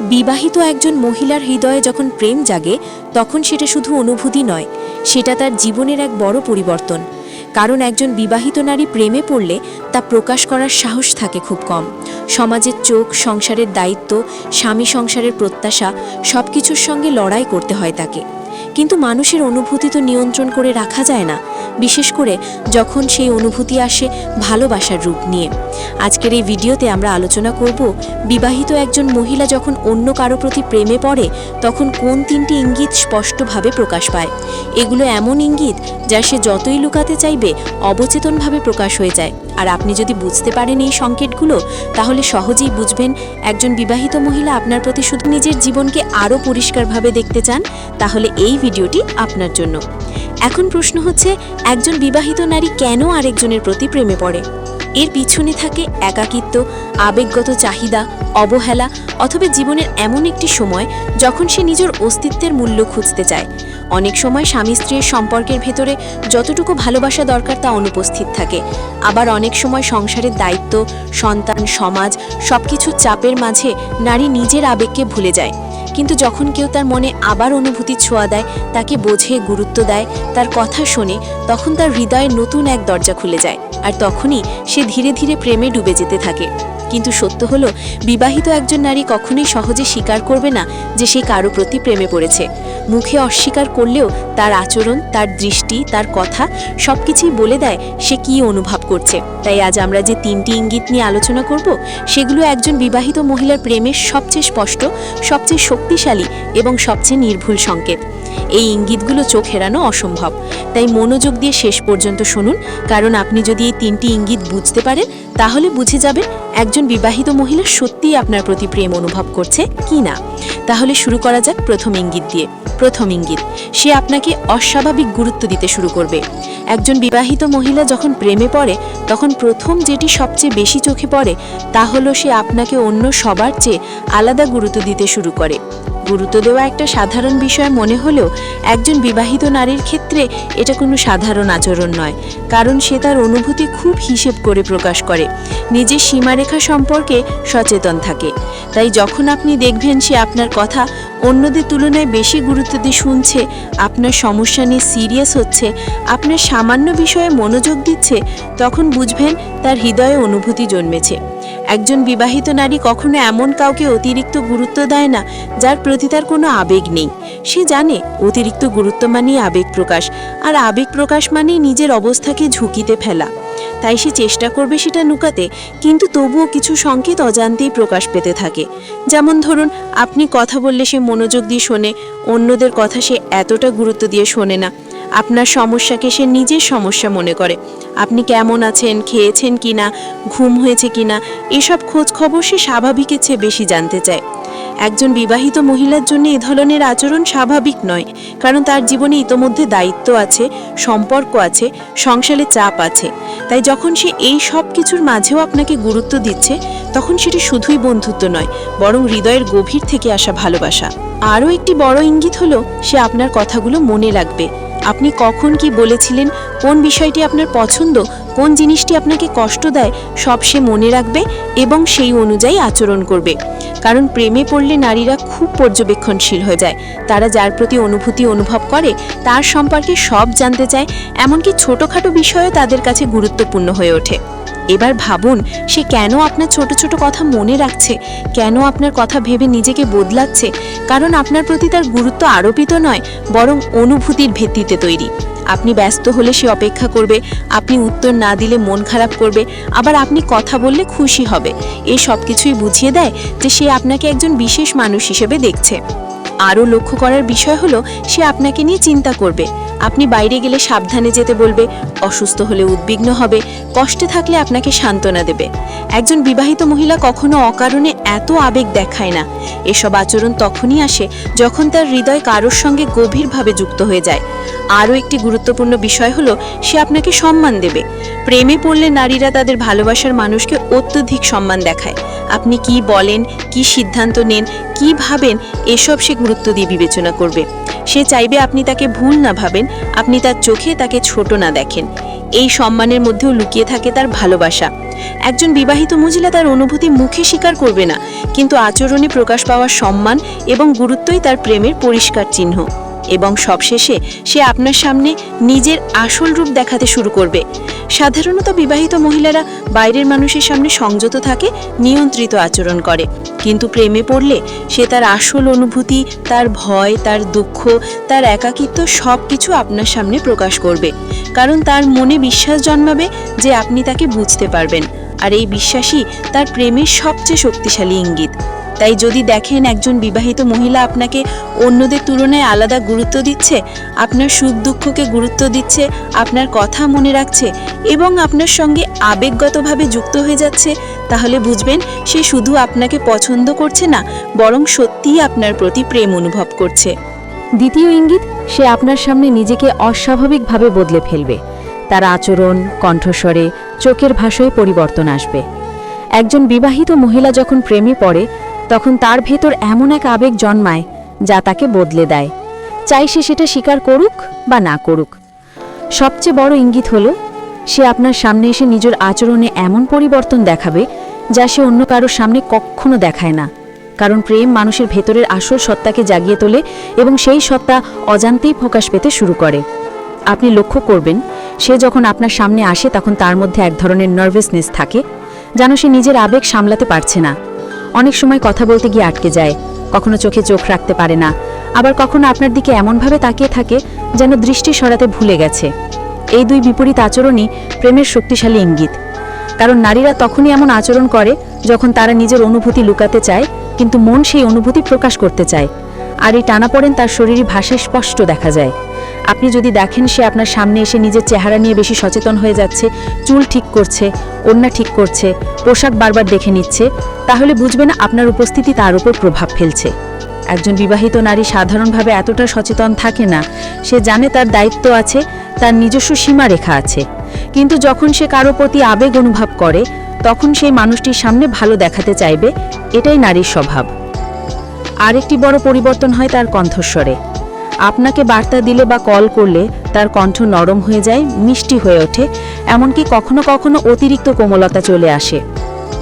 বিবাহিত একজন মহিলার হৃদয়ে যখন প্রেম জাগে, তখন সেটা শুধু অনুভূতি নয়, সেটা তার জীবনের এক বড় পরিবর্তন। কারণ একজন বিবাহিত নারী প্রেমে পড়লে তা প্রকাশ করার সাহস থাকে খুব কম। সমাজের চোখ, সংসারের দায়িত্ব স্বামী সংসারের প্রত্যাশা সব কিছুর সঙ্গে লড়াই করতে হয় তাকে। কিন্তু মানুষের অনুভূতি তো নিয়ন্ত্রণ করে রাখা যায় না, বিশেষ করে যখন সেই অনুভূতি আসে ভালোবাসার রূপ নিয়ে। আজকের এই ভিডিওতে আমরা আলোচনা করব বিবাহিত একজন মহিলা যখন অন্য কারও প্রতি প্রেমে পড়ে, তখন কোন তিনটি ইঙ্গিত স্পষ্টভাবে প্রকাশ পায়? এগুলো এমন ইঙ্গিত যা সে যতই লুকাতে চাইবে, অবচেতনভাবে প্রকাশ হয়ে যায়। আর আপনি যদি বুঝতে পারেন এই সংকেতগুলো, তাহলে সহজেই বুঝবেন একজন বিবাহিত মহিলা আপনার প্রতি শুধু নিজের জীবনকে আরও পরিষ্কারভাবে দেখতে চান, তাহলে এই ভিডিওটি আপনার জন্য। এখন প্রশ্ন হচ্ছে, একজন বিবাহিত নারী কেন আরেকজনের প্রতি প্রেমে পড়ে? এর পিছনে থাকে একাকিত্ব, আবেগগত চাহিদা, অবহেলা, অথবা জীবনের এমন একটি সময় যখন সে নিজের অস্তিত্বের মূল্য খুঁজতে চায়। অনেক সময় স্বামী স্ত্রীর সম্পর্কের ভেতরে যতটুকু ভালোবাসা দরকার তা অনুপস্থিত থাকে। আবার অনেক সময় সংসারের দায়িত্ব, সন্তান, সমাজ সবকিছু চাপের মাঝে নারী নিজের আবেগকে ভুলে যায়। কিন্তু যখন কেউ তার মনে আবার অনুভূতি ছোঁয়া দেয়, তাকে বোঝে, গুরুত্ব দেয়, তার কথা শোনে, তখন তার হৃদয়ে নতুন এক দরজা খুলে যায়। আর তখনই সে ধীরে ধীরে প্রেমে ডুবে যেতে থাকে। কিন্তু সত্য হলো, বিবাহিত একজন নারী কখনোই সহজে স্বীকার করবে না যে সে কারও প্রতি প্রেমে পড়েছে। মুখে অস্বীকার করলেও তার আচরণ, তার দৃষ্টি, তার কথা সবকিছুই বলে দেয় সে কী অনুভব করছে। তাই আজ আমরা যে তিনটি ইঙ্গিত নিয়ে আলোচনা করব, সেগুলো একজন বিবাহিত মহিলার প্রেমের সবচেয়ে স্পষ্ট, সবচেয়ে শক্তিশালী এবং সবচেয়ে নির্ভুল সংকেত। এই ইঙ্গিতগুলো চোখ হেরানো অসম্ভব। তাই মনোযোগ দিয়ে শেষ পর্যন্ত শুনুন, কারণ আপনি যদি এই তিনটি ইঙ্গিত বুঝতে পারেন, তাহলে বুঝে যাবেন একজন বিবাহিত মহিলা সত্যিই আপনার প্রতি প্রেম অনুভব করছে কি না তাহলে শুরু করা যাক প্রথম ইঙ্গিত দিয়ে। প্রথম ইঙ্গিত। সে আপনাকে অস্বাভাবিক গুরুত্ব দিতে শুরু করবে। একজন বিবাহিত মহিলা যখন প্রেমে পড়ে, তখন প্রথম যেটি সবচেয়ে বেশি চোখে পড়ে, তা হলো সে আপনাকে অন্য সবার চেয়ে আলাদা গুরুত্ব দিতে শুরু করে। গুরুত্ব দেওয়া একটা সাধারণ বিষয় মনে হলেও, একজন বিবাহিত নারীর ক্ষেত্রে এটা কোনো সাধারণ আচরণ নয়, কারণ সে তার অনুভূতি খুব হিসেব করে প্রকাশ করে। নিজের সীমারেখা সম্পর্কে সচেতন থাকে। তাই যখন আপনি দেখবেন সে আপনার কথা অন্যদের তুলনায় বেশি গুরুত্ব দিয়ে শুনছে, আপনার সমস্যা নিয়ে সিরিয়াস হচ্ছে, আপনার সামান্য বিষয়ে মনোযোগ দিচ্ছে, তখন বুঝবেন তার হৃদয়ে অনুভূতি জন্মেছে। একজন বিবাহিত নারী কখনো এমন কাউকে অতিরিক্ত গুরুত্ব দেয় না, যার প্রতি তার কোনো আবেগ নেই। সে জানে অতিরিক্ত গুরুত্ব মানেই আবেগ প্রকাশ, আর আবেগ প্রকাশ মানেই নিজের অবস্থাকে ঝুঁকিতে ফেলা। তাই সে চেষ্টা করবে সেটা লুকাতে, কিন্তু তবুও কিছু সংকেত অজান্তেই প্রকাশ পেতে থাকে। যেমন ধরুন, আপনি কথা বললে সে মনোযোগ দিয়ে শোনে, অন্যদের কথা সে এতটা গুরুত্ব দিয়ে শোনে না। আপনার সমস্যাকে সে নিজের সমস্যা মনে করে। আপনি কেমন আছেন, খেয়েছেন কিনা, ঘুম হয়েছে কিনা, এসব খোঁজ খবর সে স্বাভাবিকের চেয়ে বেশি জানতে চায়। একজন বিবাহিত মহিলার জন্য এ ধরনের আচরণ স্বাভাবিক নয়, কারণ তার জীবনে ইতোমধ্যে দায়িত্ব আছে, সম্পর্ক আছে, সংসারে চাপ আছে। তাই যখন সে এই সব কিছুর মাঝেও আপনাকে গুরুত্ব দিচ্ছে, তখন সেটি শুধুই বন্ধুত্ব নয়, বরং হৃদয়ের গভীর থেকে আসা ভালোবাসা। আরও একটি বড় ইঙ্গিত হলো, সে আপনার কথাগুলো মনে রাখবে। আপনি কখন কি বলেছিলেন, কোন বিষয়টি আপনার পছন্দ, কোন জিনিসটি আপনাকে কষ্ট দেয়, সব সে মনে রাখবে এবং সেই অনুযায়ী আচরণ করবে। কারণ প্রেমে পড়লে নারীরা খুব পর্যবেক্ষণশীল হয়ে যায়। তারা যার প্রতি অনুভূতি অনুভব করে, তার সম্পর্কে সব জানতে চায়, এমনকি ছোটোখাটো বিষয়ও তাদের কাছে গুরুত্বপূর্ণ হয়ে ওঠে। এবার ভাবুন, সে কেন আপনার ছোট ছোট কথা মনে রাখছে? কেন আপনার কথা ভেবে নিজেকে বদলাচ্ছে? কারণ আপনার প্রতি তার গুরুত্ব আরোপিত নয়, বরং অনুভূতির ভিত্তিতে তৈরি। আপনি ব্যস্ত হলে সে অপেক্ষা করবে, আপনি উত্তর না দিলে মন খারাপ করবে, আবার আপনি কথা বললে খুশি হবে। এই সব কিছুই বুঝিয়ে দেয় যে সে আপনাকে একজন বিশেষ মানুষ হিসেবে দেখছে। আরও লক্ষ্য করার বিষয় হলো, সে আপনাকে নিয়ে চিন্তা করবে। আপনি বাইরে গেলে সাবধানে যেতে বলবে, অসুস্থ হলে উদ্বিগ্ন হবে, কষ্টে থাকলে আপনাকে সান্ত্বনা দেবে। একজন বিবাহিত মহিলা কখনো অকারণে এত আবেগ দেখায় না। এসব আচরণ তখনই আসে যখন তার হৃদয় কারোর সঙ্গে গভীরভাবে যুক্ত হয়ে যায়। আরও একটি গুরুত্বপূর্ণ বিষয় হলো, সে আপনাকে সম্মান দেবে। প্রেমে পড়লে নারীরা তাদের ভালোবাসার মানুষকে অত্যধিক সম্মান দেখায়। আপনি কি বলেন, কি সিদ্ধান্ত নেন, কি ভাবেন, এসব সে গুরুত্ব দিয়ে বিবেচনা করবে। সে চাইবে আপনি তাকে ভুল না ভাবেন, আপনি তার চোখে তাকে ছোট না দেখেন। এই সম্মানের মধ্যেও লুকিয়ে থাকে তার ভালোবাসা। একজন বিবাহিত মহিলা তার অনুভূতি মুখে স্বীকার করবে না, কিন্তু আচরণে প্রকাশ পাওয়া সম্মান এবং গুরুত্বই তার প্রেমের পরিষ্কার চিহ্ন। এবং সবশেষে সে আপনার সামনে নিজের আসল রূপ দেখাতে শুরু করবে। সাধারণত বিবাহিত মহিলারা বাইরের মানুষের সামনে সংযত থাকে, নিয়ন্ত্রিত আচরণ করে। কিন্তু প্রেমে পড়লে সে তার আসল অনুভূতি, তার ভয়, তার দুঃখ, তার একাকিত্ব সব কিছু আপনার সামনে প্রকাশ করবে। কারণ তার মনে বিশ্বাস জন্মাবে যে আপনি তাকে বুঝতে পারবেন। আর এই বিশ্বাসই তার প্রেমের সবচেয়ে শক্তিশালী ইঙ্গিত। তাই যদি দেখেন একজন বিবাহিত মহিলা আপনাকে অন্যদের তুলনায় আলাদা গুরুত্ব দিচ্ছে, আপনার সুখ দুঃখকে গুরুত্ব দিচ্ছে, আপনার কথা মনে রাখছে এবং আপনার সঙ্গে আবেগগতভাবে যুক্ত হয়ে যাচ্ছে, তাহলে বুঝবেন সে শুধু আপনাকে পছন্দ করছে না, বরং সত্যিই আপনার প্রতি প্রেম অনুভব করছে। দ্বিতীয় ইঙ্গিত, সে আপনার সামনে নিজেকে অস্বাভাবিকভাবে বদলে ফেলবে। তার আচরণ, কণ্ঠস্বরে, চোখের ভাষায় পরিবর্তন আসবে। একজন বিবাহিত মহিলা যখন প্রেমে পড়ে তখন তার ভেতর এমন এক আবেগ জন্মায় যা তাকে বদলে দেয়। চাই সে সেটা স্বীকার করুক বা না করুক। সবচেয়ে বড় ইঙ্গিত হলো, সে আপনার সামনে এসে নিজের আচরণে এমন পরিবর্তন দেখাবে যা সে অন্য কারোর সামনে কখনো দেখায় না। কারণ প্রেম মানুষের ভেতরের আসল সত্তাকে জাগিয়ে তোলে এবং সেই সত্তা অজান্তেই প্রকাশ পেতে শুরু করে। আপনি লক্ষ্য করবেন, সে যখন আপনার সামনে আসে তখন তার মধ্যে এক ধরনের নার্ভাসনেস থাকে, যেন সে নিজের আবেগ সামলাতে পারছে না। অনেক সময় কথা বলতে গিয়ে আটকে যায়। কখনো চোখে চোখ রাখতে পারে না। আবার কখনো আপনার দিকে এমনভাবে তাকিয়ে থাকে যেন দৃষ্টি সরাতে ভুলে গেছে। এই দুই বিপরীত আচরণই প্রেমের শক্তিশালী ইঙ্গিত। কারণ নারীরা তখনই এমন আচরণ করে যখন তারা নিজের অনুভূতি লুকাতে চায়, কিন্তু মন সেই অনুভূতি প্রকাশ করতে চায়। আর এই টানাপড়েন তার শরীরী ভাষায় স্পষ্ট দেখা যায়। আপনি যদি দেখেন সে আপনার সামনে এসে নিজের চেহারা নিয়ে বেশি সচেতন হয়ে যাচ্ছে, চুল ঠিক করছে, ওড়না ঠিক করছে, পোশাক বারবার দেখে নিচ্ছে, তাহলে বুঝবেন আপনার উপস্থিতি তার উপর প্রভাব ফেলছে। একজন বিবাহিত নারী সাধারণভাবে এতটা সচেতন থাকে না, সে জানে তার দায়িত্ব আছে, তার নিজস্ব সীমারেখা আছে। কিন্তু যখন সে কারও প্রতি আবেগ অনুভব করে, তখন সেই মানুষটির সামনে ভালো দেখাতে চাইবে, এটাই নারীর স্বভাব। আরেকটি বড় পরিবর্তন হয় তার কণ্ঠস্বরে। আপনাকে বার্তা দিলে বা কল করলে তার কণ্ঠ নরম হয়ে যায়, মিষ্টি হয়ে ওঠে, এমনকি কখনো কখনো অতিরিক্ত কোমলতা চলে আসে।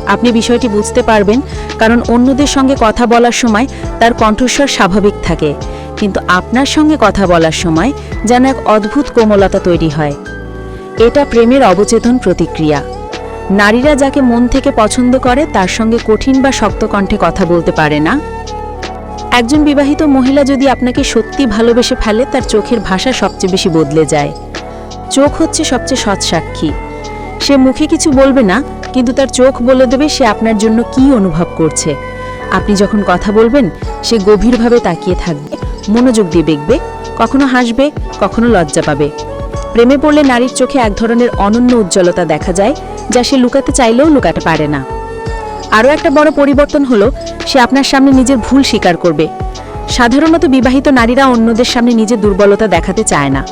আপনি বিষয়টি বুঝতে পারবেন, কারণ অন্যদের সঙ্গে কথা বলার সময় তার কণ্ঠস্বর স্বাভাবিক থাকে, কিন্তু আপনার সঙ্গে কথা বলার সময় যেন এক অদ্ভুত কোমলতা তৈরি হয়। এটা প্রেমের অবচেতন প্রতিক্রিয়া। নারীরা যাকে মন থেকে পছন্দ করে, তার সঙ্গে কঠিন বা শক্ত কণ্ঠে কথা বলতে পারে না। একজন বিবাহিত মহিলা যদি আপনাকে সত্যি ভালোবেসে ফেলে, তার চোখের ভাষা সবচেয়ে বেশি বদলে যায়। চোখ হচ্ছে সবচেয়ে সৎ সাক্ষী। সে মুখে কিছু বলবে না, কিন্তু তার চোখ বলে দেবে সে আপনার জন্য কি অনুভব করছে। আপনি যখন কথা বলবেন, সে গভীরভাবে তাকিয়ে থাকবে, মনোযোগ দিয়ে দেখবে, কখনো হাসবে, কখনো লজ্জা পাবে। প্রেমে পড়লে নারীর চোখে এক ধরনের অনন্য উজ্জ্বলতা দেখা যায়, যা সে লুকাতে চাইলেও লুকাতে পারে না। আরও একটা বড় পরিবর্তন হলো, সে আপনার সামনে নিজের ভুল স্বীকার করবে। সাধারণত বিবাহিত নারীরা অন্যদের সামনে নিজের দুর্বলতা দেখাতে চায় না।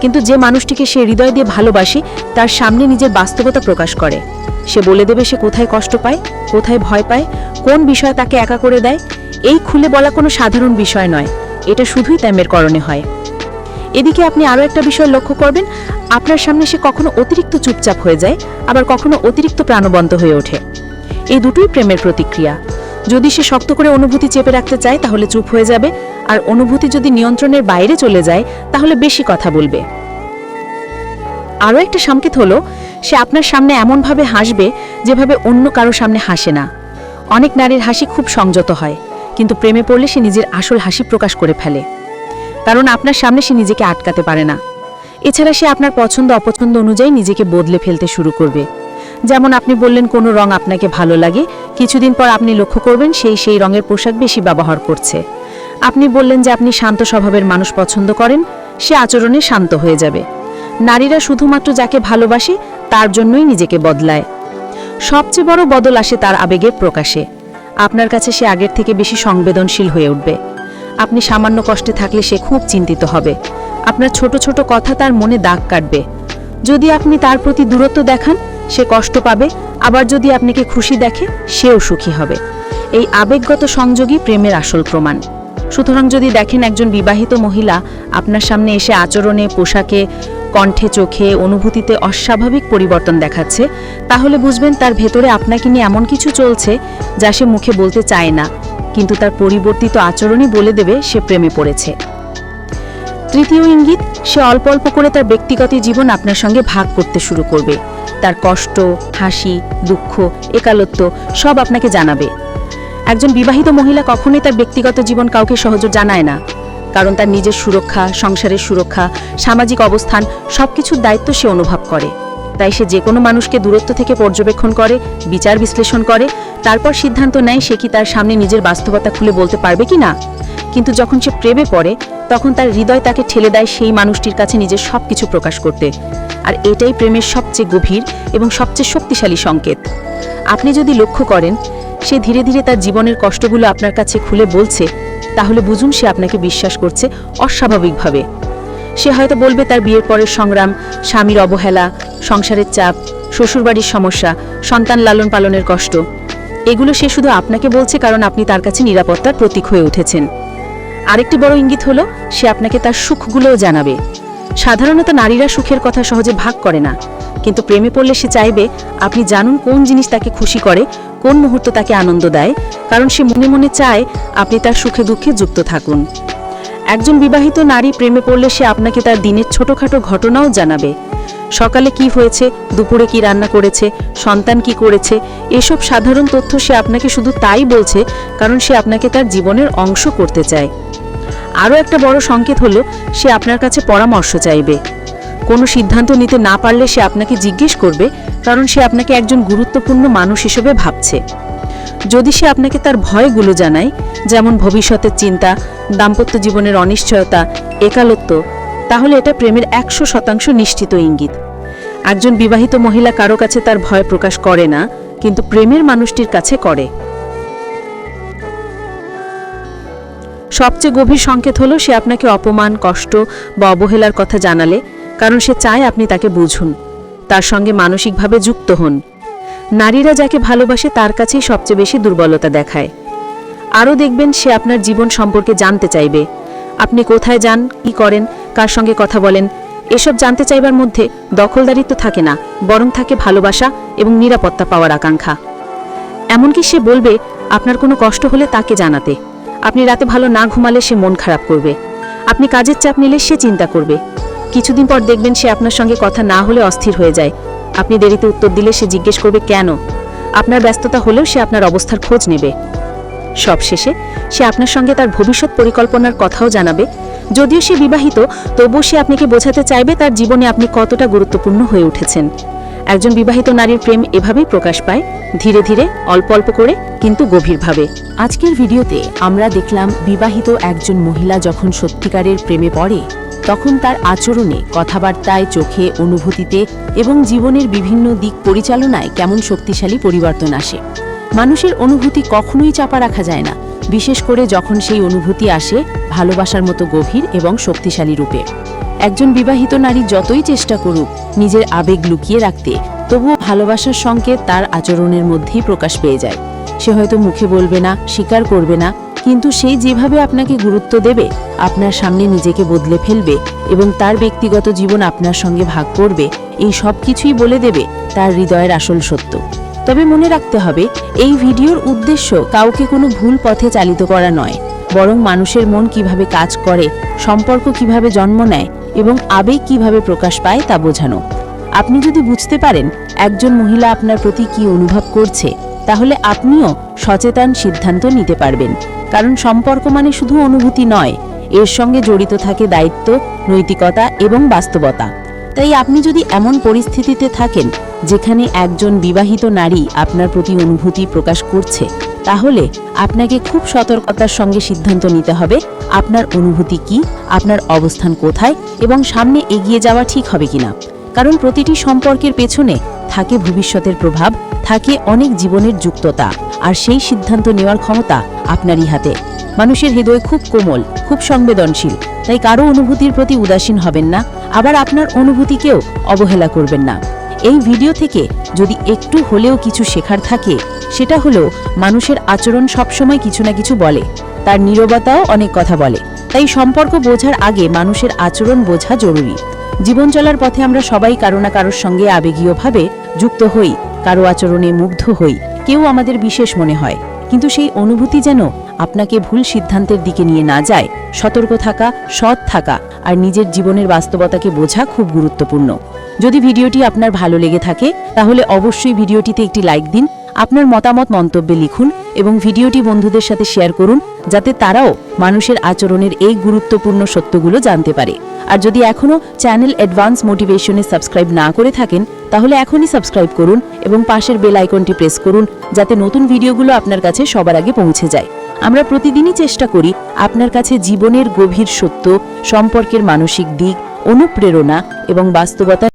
কিন্তু যে মানুষটিকে সে হৃদয় দিয়ে ভালোবাসে, তার সামনে নিজের বাস্তবতা প্রকাশ করে। সে বলে দেবে সে কোথায় কষ্ট পায়, কোথায় ভয় পায়, কোন বিষয় তাকে একা করে দেয়। এই খুলে বলা কোনো সাধারণ বিষয় নয়, এটা শুধুই ত্যামের করণে হয়। এদিকে আপনি আরও একটা বিষয় লক্ষ্য করবেন, আপনার সামনে সে কখনো অতিরিক্ত চুপচাপ হয়ে যায়, আবার কখনো অতিরিক্ত প্রাণবন্ত হয়ে ওঠে। এই দুটোই প্রেমের প্রতিক্রিয়া। যদি সে শক্ত করে অনুভূতি চেপে রাখতে চায়, তাহলে চুপ হয়ে যাবে। আর অনুভূতি যদি নিয়ন্ত্রণের বাইরে চলে যায়, তাহলে বেশি কথা বলবে। আরও একটা সংকেত হলো, সে আপনার সামনে এমনভাবে হাসবে, যেভাবে অন্য কারও সামনে হাসে না। অনেক নারীর হাসি খুব সংযত হয়, কিন্তু প্রেমে পড়লে সে নিজের আসল হাসি প্রকাশ করে ফেলে। কারণ আপনার সামনে সে নিজেকে আটকাতে পারে না। এছাড়া সে আপনার পছন্দ অপছন্দ অনুযায়ী নিজেকে বদলে ফেলতে শুরু করবে। যেমন আপনি বললেন, কোনো রং আপনাকে ভালো লাগে। কিছুদিন পর আপনি লক্ষ্য করবেন সেই সেই রঙের পোশাক বেশি ব্যবহার করছে। আপনি বললেন যে আপনি শান্ত স্বভাবের মানুষ পছন্দ করেন, সে আচরণে শান্ত হয়ে যাবে। নারীরা শুধুমাত্র যাকে ভালোবাসে, তার জন্যই নিজেকে বদলায়। সবচেয়ে বড় বদল আসে তার আবেগের প্রকাশে। আপনার কাছে সে আগের থেকে বেশি সংবেদনশীল হয়ে উঠবে। আপনি সামান্য কষ্টে থাকলে সে খুব চিন্তিত হবে। আপনার ছোট ছোট কথা তার মনে দাগ কাটবে। যদি আপনি তার প্রতি দূরত্ব দেখান সে কষ্ট পাবে, আবার যদি আপনাকে খুশি দেখে, সেও সুখী হবে। এই আবেগগত সংযোগই প্রেমের আসল প্রমাণ। সুতরাং যদি দেখেন একজন বিবাহিত মহিলা, আপনার সামনে এসে আচরণে, পোশাকে, কণ্ঠে, চোখে, অনুভূতিতে অস্বাভাবিক পরিবর্তন দেখাচ্ছে, তাহলে বুঝবেন তার ভেতরে আপনাকে নিয়ে এমন কিছু চলছে যা সে মুখে বলতে চায় না, কিন্তু তার পরিবর্তিত আচরণই বলে দেবে সে প্রেমে পড়েছে। তৃতীয় ইঙ্গিত, সে অল্প অল্প করে তার ব্যক্তিগত জীবন আপনার সঙ্গে ভাগ করতে শুরু করবে। তার কষ্ট, হাসি, দুঃখ, একালত্ব সব আপনাকে জানাবে। একজন বিবাহিত মহিলা কখনোই তার ব্যক্তিগত জীবন কাউকে সহজ জানায় না। কারণ তার নিজের সুরক্ষা, সংসারের সুরক্ষা, সামাজিক অবস্থান সবকিছুর দায়িত্ব সে অনুভব করে। তাই সে যে কোনো মানুষকে দূরত্ব থেকে পর্যবেক্ষণ করে, বিচার বিশ্লেষণ করে, তারপর সিদ্ধান্ত নেয় সে কি তার সামনে নিজের বাস্তবতা খুলে বলতে পারবে কি না। কিন্তু যখন সে প্রেমে পড়ে, তখন তার হৃদয় তাকে ঠেলে দেয় সেই মানুষটির কাছে নিজের সব কিছু প্রকাশ করতে। আর এটাই প্রেমের সবচেয়ে গভীর এবং সবচেয়ে শক্তিশালী সংকেত। আপনি যদি লক্ষ্য করেন, সে ধীরে ধীরে তার জীবনের কষ্টগুলো আপনার কাছে খুলে বলছে, তাহলে বুঝুন সে আপনাকে বিশ্বাস করছে অস্বাভাবিকভাবে। সে হয়তো বলবে তার বিয়ের পরের সংগ্রাম, স্বামীর অবহেলা, সংসারের চাপ, শ্বশুরবাড়ির সমস্যা, সন্তান লালন পালনের কষ্ট। এগুলো সে শুধু আপনাকে বলছে কারণ আপনি তার কাছে নিরাপত্তার প্রতীক হয়ে উঠেছেন। আরেকটি বড় ইঙ্গিত হলো, সে আপনাকে তার সুখগুলোও জানাবে। সাধারণত নারীরা সুখের কথা সহজে ভাগ করে না। কিন্তু প্রেমে পড়লে সে চাইবে, আপনি জানুন কোন জিনিস তাকে খুশি করে, কোন মুহূর্ত তাকে আনন্দ দেয়, কারণ সে মনে মনে চায় আপনি তার সুখে দুঃখে যুক্ত থাকুন। একজন বিবাহিত নারী প্রেমে পড়লে সে আপনাকে তার দিনের ছোটখাটো ঘটনাও জানাবে। সকালে কি হয়েছে, দুপুরে কি রান্না করেছে, সন্তান কি করেছে, এসব সাধারণ তথ্য সে আপনাকে শুধু তাই বলছে কারণ সে আপনাকে তার জীবনের অংশ করতে চায়। আরও একটা বড় সংকেত হলো, সে আপনার কাছে পরামর্শ চাইবে। কোনো সিদ্ধান্ত নিতে না পারলে সে আপনাকে জিজ্ঞেস করবে কারণ সে আপনাকে একজন গুরুত্বপূর্ণ মানুষ হিসেবে ভাবছে। যদি সে আপনাকে তার ভয়গুলো জানায়, যেমন ভবিষ্যতের চিন্তা, দাম্পত্য জীবনের অনিশ্চয়তা, একালত্ব, তাহলে এটা প্রেমের একশো শতাংশ নিশ্চিত ইঙ্গিত। একজন বিবাহিত মহিলা কারও কাছে তার ভয় প্রকাশ করে না, কিন্তু প্রেমের মানুষটির কাছে করে। সবচেয়ে গভীর সংকেত হলো সে আপনাকে অপমান, কষ্ট বা অবহেলার কথা জানালে, কারণ সে চায় আপনি তাকে বুঝুন। তার সঙ্গে মানসিকভাবে যুক্ত হন। নারীরা যাকে ভালোবাসে তার কাছেই সবচেয়ে বেশি দুর্বলতা দেখায়। আরও দেখবেন সে আপনার জীবন সম্পর্কে জানতে চাইবে। আপনি কোথায় যান, কি করেন, কার সঙ্গে কথা বলেন, এসব জানতে চাইবার মধ্যে দখলদারিত্ব থাকে না, বরং থাকে ভালোবাসা এবং নিরাপত্তা পাওয়ার আকাঙ্ক্ষা। এমনকি সে বলবে, আপনার কোনো কষ্ট হলে তাকে জানাতে। আপনি রাতে ভালো না ঘুমালে সে মন খারাপ করবে। আপনি কাজের চাপ নিলে সে চিন্তা করবে। কিছুদিন পর দেখবেন সে আপনার সঙ্গে কথা না হলে অস্থির হয়ে যায়। আপনি দেরিতে উত্তর দিলে সে জিজ্ঞেস করবে, কেন? আপনার ব্যস্ততা হলেও সে আপনার অবস্থার খোঁজ নেবে। সবশেষে, সে আপনার সঙ্গে তার ভবিষ্যৎ পরিকল্পনার কথাও জানাবে। যদিও সে বিবাহিত, তবুও সে আপনাকে বোঝাতে চাইবে তার জীবনে আপনি কতটা গুরুত্বপূর্ণ হয়ে উঠেছেন। একজন বিবাহিত নারীর প্রেম এভাবেই প্রকাশ পায়, ধীরে ধীরে, অল্প অল্প করে, কিন্তু গভীরভাবে। আজকের ভিডিওতে আমরা দেখলাম বিবাহিত একজন মহিলা যখন সত্যিকারের প্রেমে পড়ে তখন তার আচরণে, কথাবার্তায়, চোখে, অনুভূতিতে এবং জীবনের বিভিন্ন দিক পরিচালনায় কেমন শক্তিশালী পরিবর্তন আসে। মানুষের অনুভূতি কখনোই চাপা রাখা যায় না, বিশেষ করে যখন সেই অনুভূতি আসে ভালোবাসার মতো গভীর এবং শক্তিশালী রূপে। একজন বিবাহিত নারী যতই চেষ্টা করুক নিজের আবেগ লুকিয়ে রাখতে, তবুও ভালোবাসার সংকেত তার আচরণের মধ্যেই প্রকাশ পেয়ে যায়। সে হয়তো মুখে বলবে না, স্বীকার করবে না কিন্তু সেই যেভাবে আপনাকে গুরুত্ব দেবে, আপনার সামনে নিজেকে বদলে ফেলবে এবং তার ব্যক্তিগত জীবন আপনার সঙ্গে ভাগ করবে, এই সব কিছুই বলে দেবে তার হৃদয়ের আসল সত্য। তবে মনে রাখতে হবে, এই ভিডিওর উদ্দেশ্য কাউকে কোনো ভুল পথে চালিত করা নয়, বরং মানুষের মন কীভাবে কাজ করে, সম্পর্ক কীভাবে জন্ম নেয় এবং আবেগ কীভাবে প্রকাশ পায় তা বোঝানো। আপনি যদি বুঝতে পারেন, একজন মহিলা আপনার প্রতি কি অনুভব করছে তাহলে আপনিও সচেতন সিদ্ধান্ত নিতে পারবেন। কারণ সম্পর্ক মানে শুধু অনুভূতি নয়, এর সঙ্গে জড়িত থাকে দায়িত্ব, নৈতিকতা এবং বাস্তবতা। তাই আপনি যদি এমন পরিস্থিতিতে থাকেন যেখানে একজন বিবাহিত নারী আপনার প্রতি অনুভূতি প্রকাশ করছে, তাহলে আপনাকে খুব সতর্কতার সঙ্গে সিদ্ধান্ত নিতে হবে আপনার অনুভূতি কি, আপনার অবস্থান কোথায় এবং সামনে এগিয়ে যাওয়া ঠিক হবে কিনা। কারণ প্রতিটি সম্পর্কের পেছনে থাকে ভবিষ্যতের প্রভাব থাকে অনেক জীবনের যুক্ততা, আর সেই সিদ্ধান্ত নেওয়ার ক্ষমতা আপনারই হাতে। মানুষের হৃদয় খুব কোমল, খুব সংবেদনশীল, তাই কারও অনুভূতির প্রতি উদাসীন হবেন না, আবার আপনার অনুভূতিকেও অবহেলা করবেন না। এই ভিডিও থেকে যদি একটু হলেও কিছু শেখার থাকে, সেটা হলো মানুষের আচরণ সবসময় কিছু না কিছু বলে, তার নীরবতাও অনেক কথা বলে। তাই সম্পর্ক বোঝার আগে মানুষের আচরণ বোঝা জরুরি। জীবন চলার পথে আমরা সবাই কারও না কারোর সঙ্গে আবেগীয়ভাবে যুক্ত হই কারও আচরণে মুগ্ধ হই, কেউ আমাদের বিশেষ মনে হয়। কিন্তু সেই অনুভূতি যেন আপনাকে ভুল সিদ্ধান্তের দিকে নিয়ে না যায়, সতর্ক থাকা, সৎ থাকা আর নিজের জীবনের বাস্তবতাকে বোঝা খুব গুরুত্বপূর্ণ। যদি ভিডিওটি আপনার ভালো লেগে থাকে, তাহলে অবশ্যই ভিডিওটিতে একটি লাইক দিন, আপনার মতামত মন্তব্যে লিখুন এবং ভিডিওটি বন্ধুদের সাথে শেয়ার করুন, যাতে তারাও মানুষের আচরণের এই গুরুত্বপূর্ণ সত্যগুলো জানতে পারে। আর যদি এখনও চ্যানেল অ্যাডভান্স মোটিভেশনে সাবস্ক্রাইব না করে থাকেন, তাহলে এখনই সাবস্ক্রাইব করুন এবং পাশের বেল আইকনটি প্রেস করুন, যাতে নতুন ভিডিওগুলো আপনার কাছে সবার আগে পৌঁছে যায়। আমরা প্রতিদিনই চেষ্টা করি আপনার কাছে জীবনের গভীর সত্য, সম্পর্কের মানসিক দিক, অনুপ্রেরণা এবং বাস্তবতা